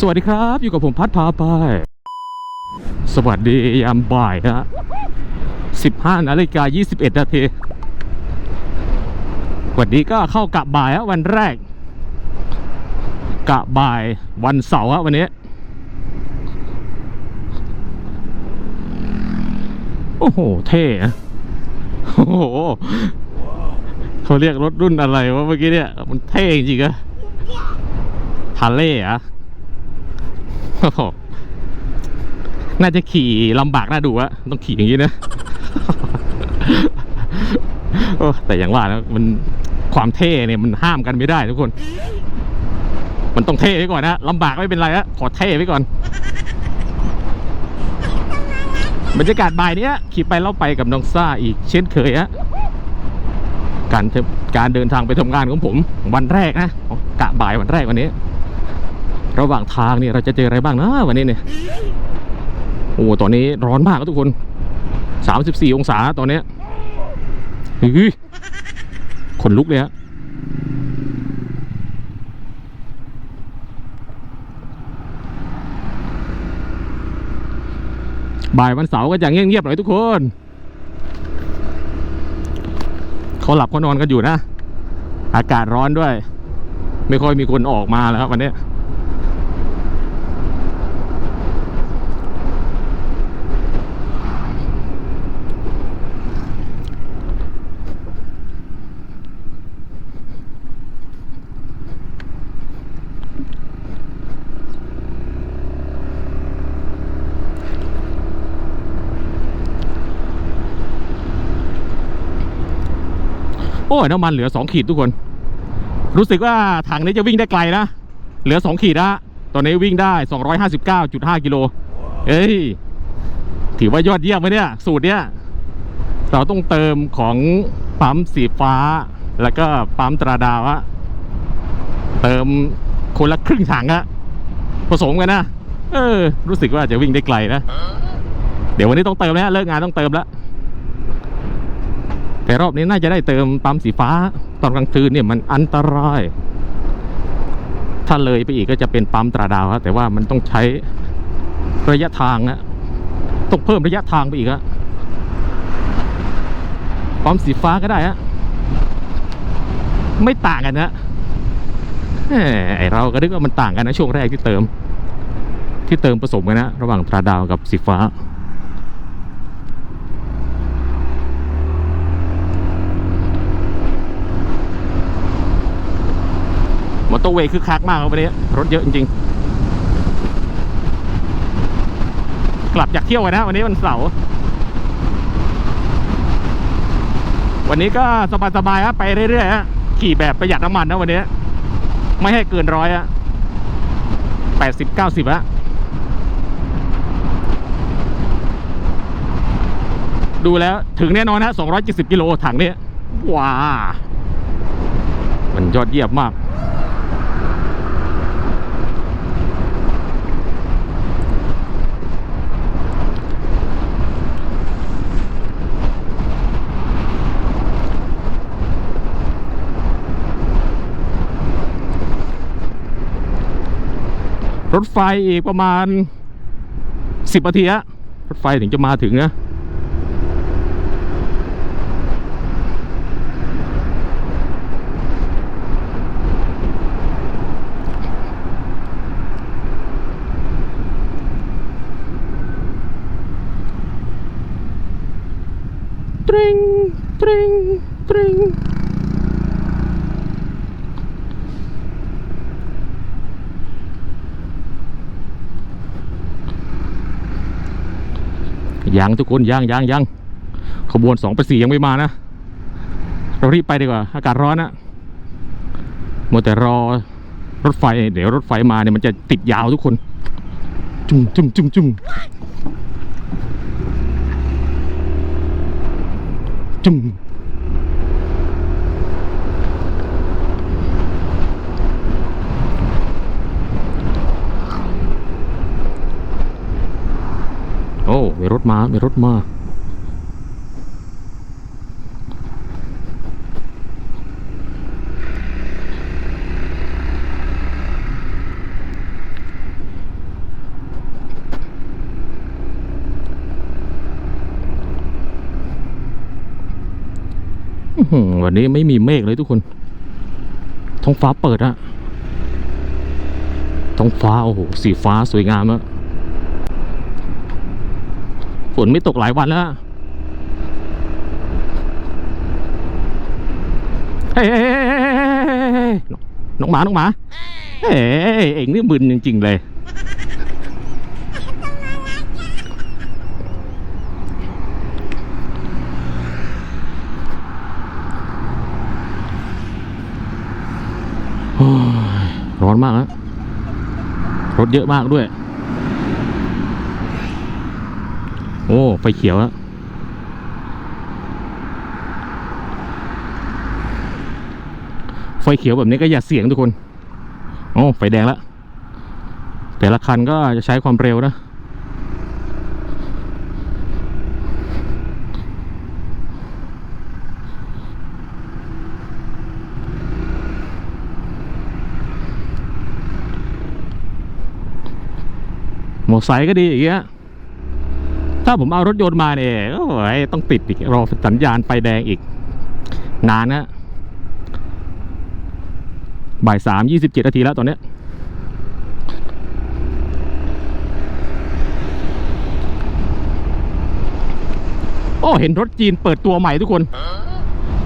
สวัสดีครับ อยู่กับผมพัดพาไป สวัสดียามบ่ายฮะ15นาฬิกา21นาทีวันนี้ก็เข้ากะบ่ายฮะวันแรก กะบ่ายวันเสาร์ฮะวันนี้ โอ้โห เท่โอ้โหเขาเรียกรถรุ่นอะไรวะเมื่อกี้เนี่ย มันเท่จริงอะฮาร์เลย์อะ น่าจะขี่ลำบากน่าดูอะต้องขี่อย่างนี้นะโอ้แต่อย่างว่านะมันความเท่เนี่ยมันห้ามกันไม่ได้ทุกคน มันต้องเท่ไว้ก่อนนะลำบากไม่เป็นไรฮะขอเท่ไว้ก่อนบรรยากาศบ่ายเนี้ยขี่ไปเล่าไปกับน้องซ่าอีกเช่นเคยฮะการเทการเดินทางไปทำงานของผม วันแรกนะกะบ่ายวันแรกวันนี้ ระหว่างทางเนี่ยเราจะเจออะไรบ้างนะวันนี้เนี่ยโอ้ตอนนี้ร้อนมากครับทุกคน 34 องศาตอนนี้ฮ้ยขนลุกเลยฮะบ่ายวันเสาร์ก็จะเงียบๆหน่อยทุกคนเขาหลับเขานอนกันอยู่นะ อากาศร้อนด้วย ไม่ค่อยมีคนออกมาแล้วครับวันนี้ โอ้ยน้ำมันเหลือสองขีดทุกคน รู้สึกว่าถังนี้จะวิ่งได้ไกลนะ เหลือสองขีดนะตอนนี้วิ่งได้ 259.5 กิโล เอ้ย ถือว่ายอดเยี่ยมไหมเนี่ย สูตรเนี้ย เราต้องเติมของปั๊มสีฟ้า แล้วก็ปั๊มตราดาวอะเติมคนละครึ่งถังอะผสมกันนะ เออ รู้สึกว่าจะวิ่งได้ไกลนะ เดี๋ยววันนี้ต้องเติมแล้วเลิกงานต้องเติมแล้ว แต่รอบนี้น่าจะได้เติมปั๊มสีฟ้าตอนกลางคืนเนี่ยมันอันตราย ถ้าเลยไปอีกก็จะเป็นปั๊มตราดาวครับแต่ว่ามันต้องใช้ระยะทางนะต้องเพิ่มระยะทางไปอีกอะปั๊มสีฟ้าก็ได้ฮะไม่ต่างกันนะไอเราก็นึกว่ามันต่างกันนะช่วงแรกที่เติม ที่เติมผสมกันนะ ระหว่างตราดาวกับสีฟ้า อเตอร์เวย์คือคักมากครับวันนี้รถเยอะจริงๆ กลับจากเที่ยวกันนะ วันนี้วันเสาร์วันนี้ก็สบายๆครับไปเรื่อยๆฮะขี่แบบประหยัดน้ำมันนะวันนี้ ไม่ให้เกินร้อยอะแปดสิบเก้าสิบอะดูแล้วถึงแน่นอนนะสองร้อยเจ็ดสิบกิโลถังนี้ว้า มันยอดเยี่ยมมาก รถไฟอีกประมาณสิบนาทีฮะรถไฟถึงจะมาถึงนะตริงตริงตริง ยังทุกคนยังยังยังขบวนสองไปสี่ยังไม่มานะ เรารีบไปดีกว่า อากาศร้อนนะมัวแต่รอรถไฟ เดี๋ยวรถไฟมาเนี่ยมันจะติดยาวทุกคน จุ้มจุ้มจุ้มจุ้มจุ้ม โอ้มีรถมามีรถมาวันนี้ไม่มีเมฆเลยทุกคน ท้องฟ้าเปิดอะท้องฟ้า โอ้โห สีฟ้าสวยงามอะ ฝนไม่ตกหลายวันแล้วเฮ้ยเฮ้ยเฮ้ยเฮ้ยเฮ้ยเฮ้ยน้องหมา น้องหมาเฮ้ยเอ็งนี่มึนจริง ๆ เลย ร้อนมากนะรถเยอะมากด้วย โอ้ไฟเขียวแล้วไฟเขียวแบบนี้ก็อย่าเสี่ยงทุกคนโอ้ไฟแดงแล้วแต่ละคันก็จะใช้ความเร็วนะมอไซค์ก็ดีอย่างเงี้ย ถ้าผมเอารถยนต์มาเนี่ยโอ้ยต้องติดอีกรอสัญญาณไฟแดงอีก นานนะบ่ายสามยี่สิบเจ็ดนาทีแล้วตอนนี้โอ้เห็นรถจีนเปิดตัวใหม่ทุกคน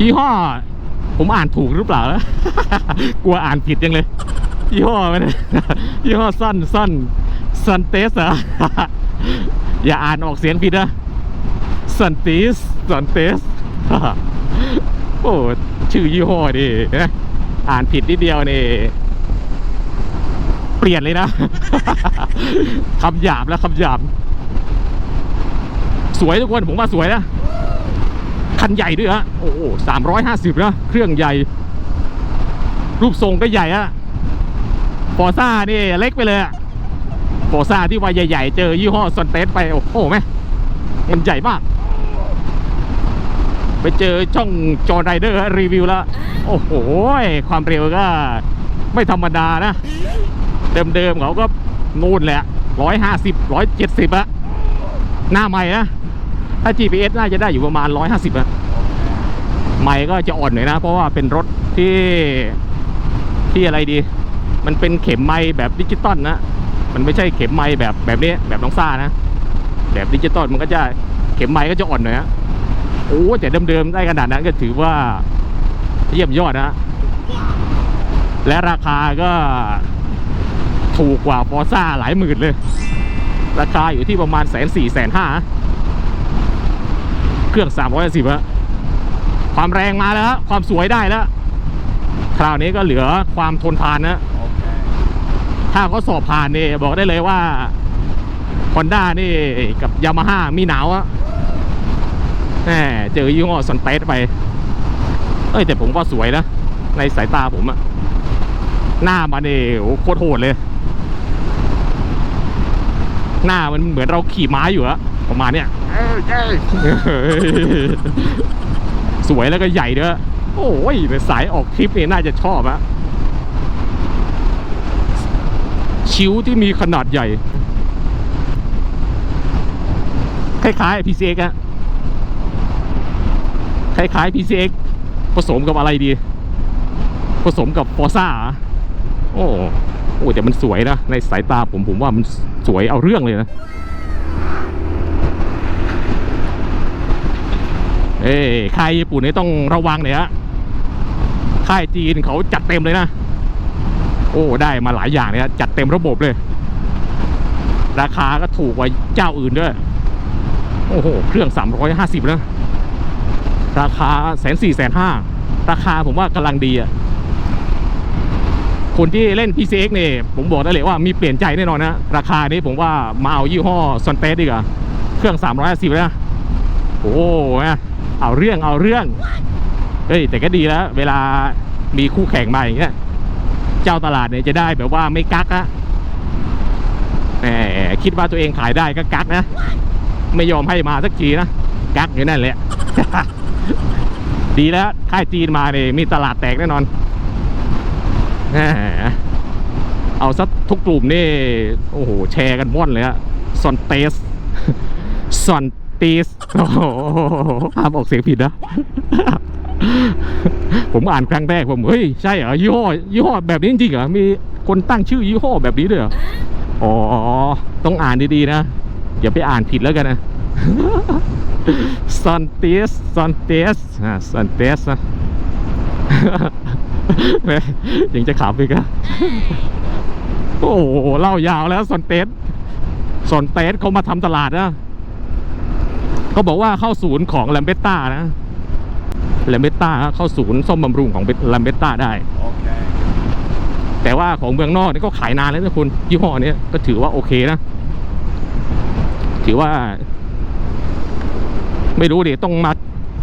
ยี่ห้อ ผมอ่านถูกหรือเปล่านะกลัวอ่านผิดยังเลยยี่ห้อมันยี่ห้อสั้นสั้นซันเตสเหร อย่าอ่านออกเสียงผิดนะซันเตสซันเตสโอ้ชื่อยี่ห้อดิอ่านผิดนิดเดียวนี่เปลี่ยนเลยนะคำหยาบแล้วคำหยาบ สวยทุกคนผมว่าสวยนะ คันใหญ่ด้วยฮะโอ้สามร้อยห้าสิบนะ เครื่องใหญ่ รูปทรงก็ใหญ่อะฟอร์ซ่านี่เล็กไปเลยอะ ฟอร์ซ่าที่ว่าใหญ่ ๆ เจอยี่ห้อซอนเตสไปโอ้โหแม่มันใหญ่มาก ไปเจอช่องจอไรเดอร์รีวิวแล้ว โอ้โห ความเร็วก็ไม่ธรรมดานะ เดิมๆเขาก็นู่นแหละร้อยห้าสิบร้อยเจ็ดสิบอะหน้าใหม่นะ ถ้า GPS น่าจะได้อยู่ประมาณ150อะใหม่ก็จะอ่อนหน่อยนะ เพราะว่าเป็นรถที่ที่อะไรดี มันเป็นเข็มไม้แบบดิจิตอลนะ มันไม่ใช่เข็มไม้แบบแบบนี้แบบน้องซ่านะ แบบดิจิตอลมันก็จะเข็มไม้ก็จะอ่อนหน่อยนะโอ้แต่เดิมๆได้ขนาดนั้นก็ถือว่าเยี่ยมยอดนะและราคาก็ถูกกว่าฟอซ่าหลายหมื่นเลย ราคาอยู่ที่ประมาณแสนสี่แสนห้าเครื่อง3 5 0อยสิบะความแรงมาแล้ว ความสวยได้แล้ว คราวนี้ก็เหลือความทนทานนะ ถ้าเขาสอบผ่านนี่บอกได้เลยว่าฮอนด้านี่กับยามาฮ่ามีหนาวอะแหมเจอยี่ห้อซันเตสไป เอ้ยแต่ผมว่าสวยนะ ในสายตาผมอะหน้ามันนี่โอ้โคตรโหดเลย หน้ามันเหมือนเราขี่ม้าอยู่อะประมาณเนี้ยสวยแล้วก็ใหญ่ด้วยโอ้ยสายออกทริปนี่น่าจะชอบอะ ชิวที่มีขนาดใหญ่ คล้ายๆ PCX อะคล้ายๆ PCX ผสมกับอะไรดี ผสมกับฟอร์ซ่าโอ้โอ้แต่มันสวยนะ ในสายตาผมผมว่ามันสวยเอาเรื่องเลยนะ เอ้ค่ายญี่ปุ่นนี่ต้องระวังหน่อยฮะค่ายจีนเขาจัดเต็มเลยนะ โอ้ได้มาหลายอย่างเลยจัดเต็มระบบเลย ราคาก็ถูกกว่าเจ้าอื่นด้วย โอ้โห เครื่อง 350นะราคาแสนสี่แสนห้าราคาผมว่ากำลังดีอะคนที่เล่น PCX เนี่ยผมบอกได้เลยว่ามีเปลี่ยนใจแน่นอนนะ ราคานี้ผมว่ามาเอายี่ห้อซอนเตสดีกว่าเครื่อง 350นะโอ้โหเอาเรื่องเอาเรื่อง เฮ้ย แต่ก็ดีแล้ว เวลามีคู่แข่งมาอย่างเงี้ย เจ้าตลาดเนี่ยจะได้แบบว่าไม่กักอะแหมคิดว่าตัวเองขายได้ก็กักนะ ไม่ยอมให้มาสักทีนะ กักอยู่นั่นแหละ ดีแล้วค่ายจีนมาเนี่ยมีตลาดแตกแน่นอนแหมเอาสักทุกกลุ่มนี่ โอ้โห แชร์กันว่อนเลยอะซอนเตสซอนเตสโอ้โหห้ามออกเสียงผิดนะ ผมอ่านครั้งแรกผมเฮ้ยใช่เหรอยี่ห้อยี่ห้อแบบนี้จริงๆเหรอมีคนตั้งชื่อยี่ห้อแบบนี้ด้วยเหรออ๋อต้องอ่านดีๆนะอย่าไปอ่านผิดแล้วกันนะซอนเตสซอนเตสอ่าซอนเตสนะแหมยังจะขับอีกอะโอ้โหเล่ายาวแล้วซอนเตสซอนเตสเขามาทำตลาดนะเขาบอกว่าเข้าศูนย์ของแลมเบตต้านะ แลมเบตต้าเข้าศูนย์ซ่อมบำรุงของแลมเบตต้าได้ Okay. แต่ว่าของเมืองนอกนี่ก็ขายนานแล้วนะคุณยี่ห้อเนี้ยก็ถือว่าโอเคนะ ถือว่า ไม่รู้ดิต้องมา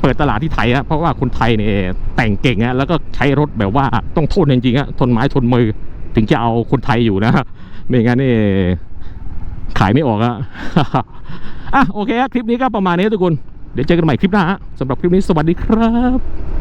เปิดตลาดที่ไทยอะเพราะว่าคนไทยเนี่ยแต่งเก่งอะแล้วก็ใช้รถแบบว่าต้องทนจริงๆอะทนไม้ทนมือ ถึงจะเอาคนไทยอยู่นะไม่งั้นนี่ขายไม่ออกอะอะโอเคครับคลิปนี้ก็ประมาณนี้ทุกคน เดี๋ยวเจอกันใหม่คลิปหน้าฮะสำหรับคลิปนี้สวัสดีครับ